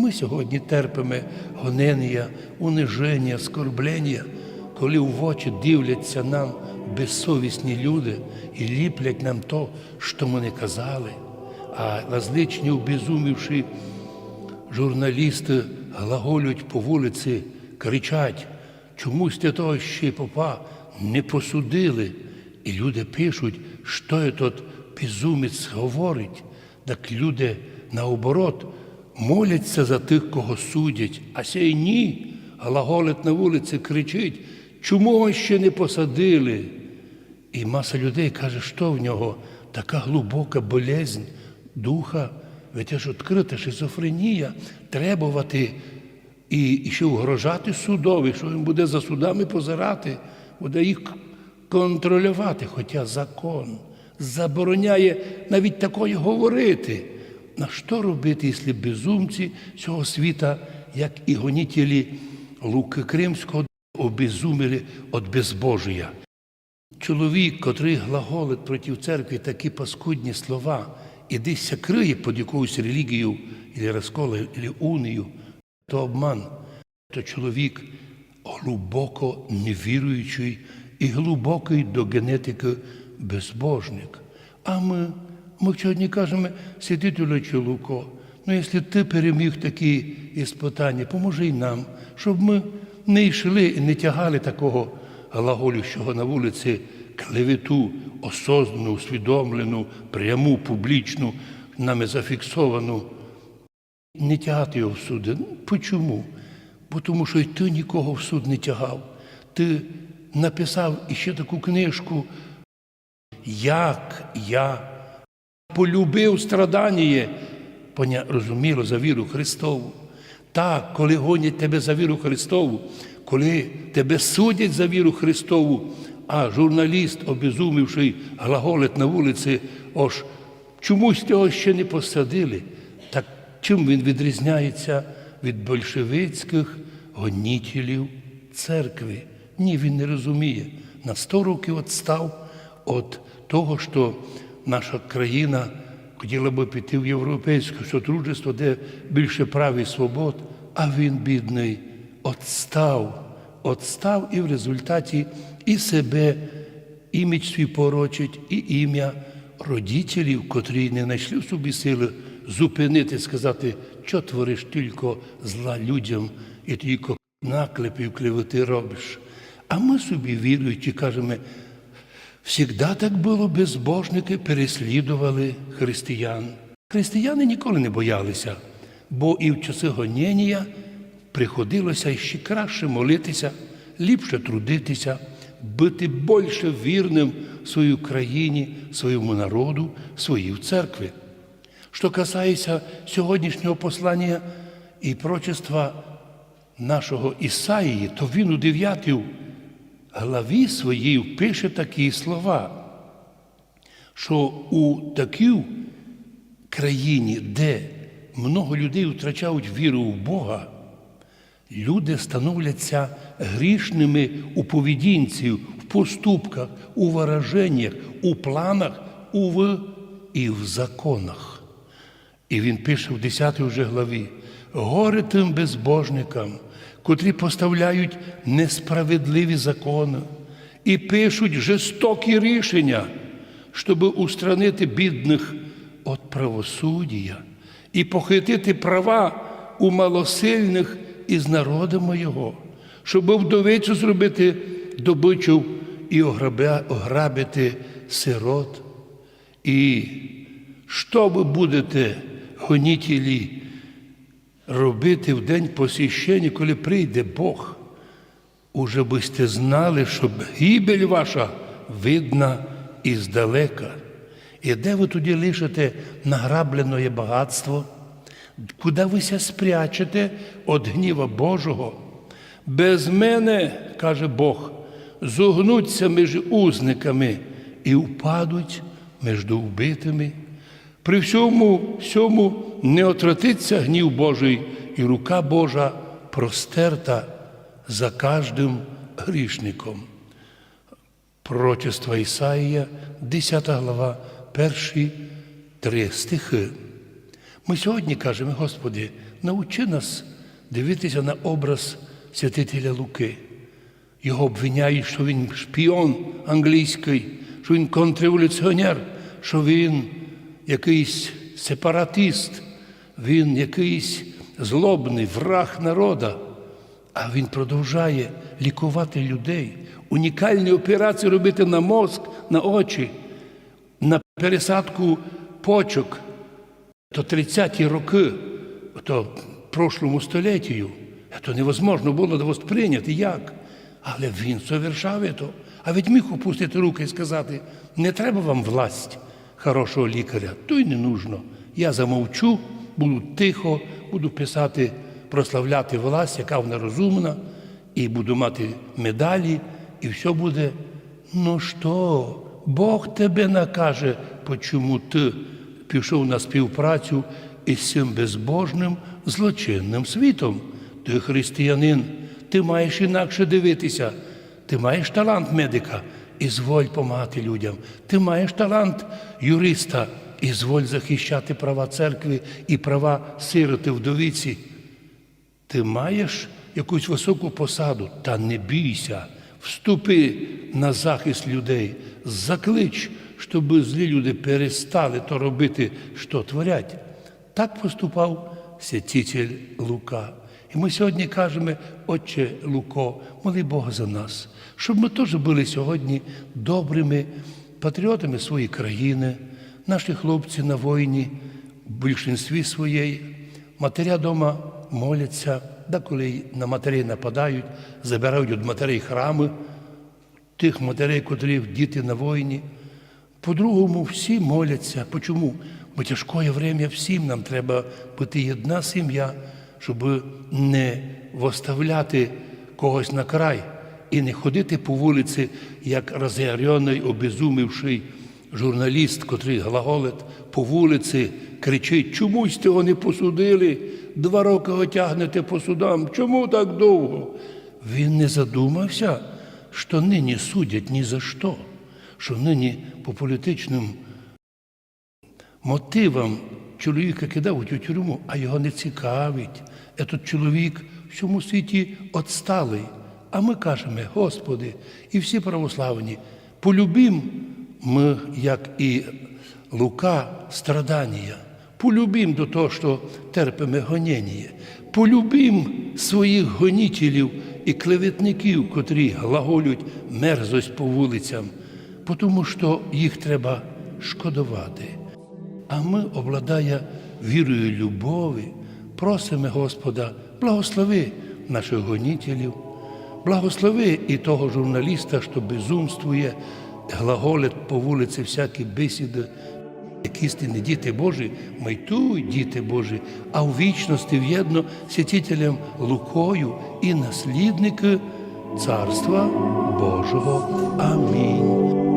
Ми сьогодні терпимо гонення, униження, скорблення, коли в очі дивляться нам безсовісні люди і ліплять нам то, що ми не казали, а различні обезумівши журналісти глаголють по вулиці, кричать, чомусь того ще попа не посудили. І люди пишуть, що тут безумець говорить. Так люди наоборот моляться за тих, кого судять, а сей ні, глаголить на вулиці, кричить, чому вас ще не посадили? І маса людей каже, що в нього така глибока болезнь духа, ведь ж відкрита шизофренія, требувати і, і ще угрожати судові, що він буде за судами позирати, буде їх контролювати. Хоча закон забороняє навіть такої говорити. На що робити, якщо безумці цього світа, як і гонітелі Луки Кримського, обезуміли від безбожія? Чоловік, котрий глаголить проти церкви такі паскудні слова, і десь криє під якоюсь релігією, або розколом, або унію, то обман, то чоловік глибоко невіруючий і глибокий до генетики безбожник. А ми, ми сьогодні кажемо, святителю Чолуко, ну якщо ти переміг такі іспитання, поможи й нам, щоб ми не йшли і не тягали такого глаголющого на вулиці клевету, осознану, усвідомлену, пряму, публічну, нами зафіксовану. Не тягати його в суди. Ну, чому? Бо тому що й ти нікого в суд не тягав. Ти написав іще таку книжку, як я полюбив страдання, розуміло, за віру Христову. Так, коли гонять тебе за віру Христову, коли тебе судять за віру Христову, а журналіст, обезумівший, глаголить на вулиці, ож чомусь цього ще не посадили. Так чим він відрізняється від большевицьких гонітелів церкви? Ні, він не розуміє. На 100 років відстав від того, що наша країна хотіла би піти в європейське сотрудничество, де більше прав і свобод, а він, бідний, відстав, відстав і в результаті і себе, імідж свій порочить, і ім'я родителів, котрі не знайшли в собі сили зупинити, сказати, що твориш тільки зла людям і тільки наклепів клевети робиш. А ми собі віруючи, кажемо, Всігда так було, безбожники переслідували християн. Християни ніколи не боялися, бо і в часи гоніння приходилося ще краще молитися, ліпше трудитися, бути більше вірним своїй країні, своєму народу, своїй церкві. Що касається сьогоднішнього послання і прочества нашого Ісаїї, то він у 9 главі своїй пише такі слова, що у такій країні, де много людей втрачають віру в Бога, люди становляться грішними у поведінці, в поступках, у вираженнях, у планах, у в і в законах. І він пише в 10 вже главі: горе тим безбожникам, котрі поставляють несправедливі закони і пишуть жорстокі рішення, щоб устранити бідних від правосуддя і похитити права у малосильних із народу моєго, щоб вдовицю зробити добичу і ограбити сирот. І що ви будете, гонітелі, робити в день посіщення, коли прийде Бог? Уже би сте знали, щоб гибель ваша видна іздалека. І де ви тоді лишите награблене багатство? Куди ви ся спрячете від гніва Божого? Без мене, каже Бог, зогнуться між узниками і впадуть між вбитими. При всьому всьому не отратиться гнів Божий, і рука Божа простерта за кожним грішником. Пророчество Ісаїя, 10 глава, перші три стихи. Ми сьогодні кажемо, Господи, Научи нас дивитися на образ святителя Луки. Його обвиняють, що він шпіон англійський, що він контрреволюціонер, що він якийсь сепаратист, він якийсь злобний враг народа. А він продовжує лікувати людей, унікальні операції робити на мозк, на очі, на пересадку почок. То 30-ті роки, то прошлому століттю, це невозможно було восприйняти. Як? Але він совершав це. А ведь міг опустити руки і сказати, не треба вам власть хорошого лікаря, то й не нужно. Я замовчу, буду тихо, буду писати, прославляти власть, яка вона розумна, і буду мати медалі, і все буде. Ну що, Бог тебе накаже, почому ти пішов на співпрацю із цим безбожним злочинним світом. Ти християнин, ти маєш інакше дивитися, ти маєш талант медика і зволь помагати людям. Ти маєш талант юриста і зволь захищати права церкви і права сироти вдовиці. Ти маєш якусь високу посаду, та не бійся, вступи на захист людей, заклич, щоб злі люди перестали то робити, що творять. Так поступав святитель Лука. І ми сьогодні кажемо, Отче Луко, моли Бога за нас, щоб ми теж були сьогодні добрими патріотами своєї країни, наші хлопці на війні, в більшинстві своєї, матеря дома моляться, деколи на матерей нападають, забирають від матерей храми, тих матерей, котрі діти на війні. По-другому, всі моляться. Почому? Бо тяжкое время всім нам треба бути одна сім'я, щоб не виставляти когось на край і не ходити по вулиці, як розгаряний, обезумівший журналіст, котрий глаголить по вулиці, кричить, чомусь його не посудили, два роки його тягнете по судам, чому так довго? Він не задумався, що нині судять ні за що, що нині по політичним мотивам чоловіка кидають у тюрму, а його не цікавить. Этот чоловік в цьому світі отсталий. А ми кажемо, Господи, і всі православні, полюбім ми, як і Лука, страдання. Полюбім до того, що терпимо гонення. Полюбім своїх гонітелів і клеветників, котрі глаголють мерзость по вулицям, тому що їх треба шкодувати. А ми, обладая вірою любові, просимо Господа, благослови наших гонітелів, благослови і того журналіста, що безумствує, глаголить по вулиці всякі бесіди, як істинні діти Божі, майтуй, діти Божі, а у вічності в'єдно святителем Лукою і наслідники Царства Божого. Амінь.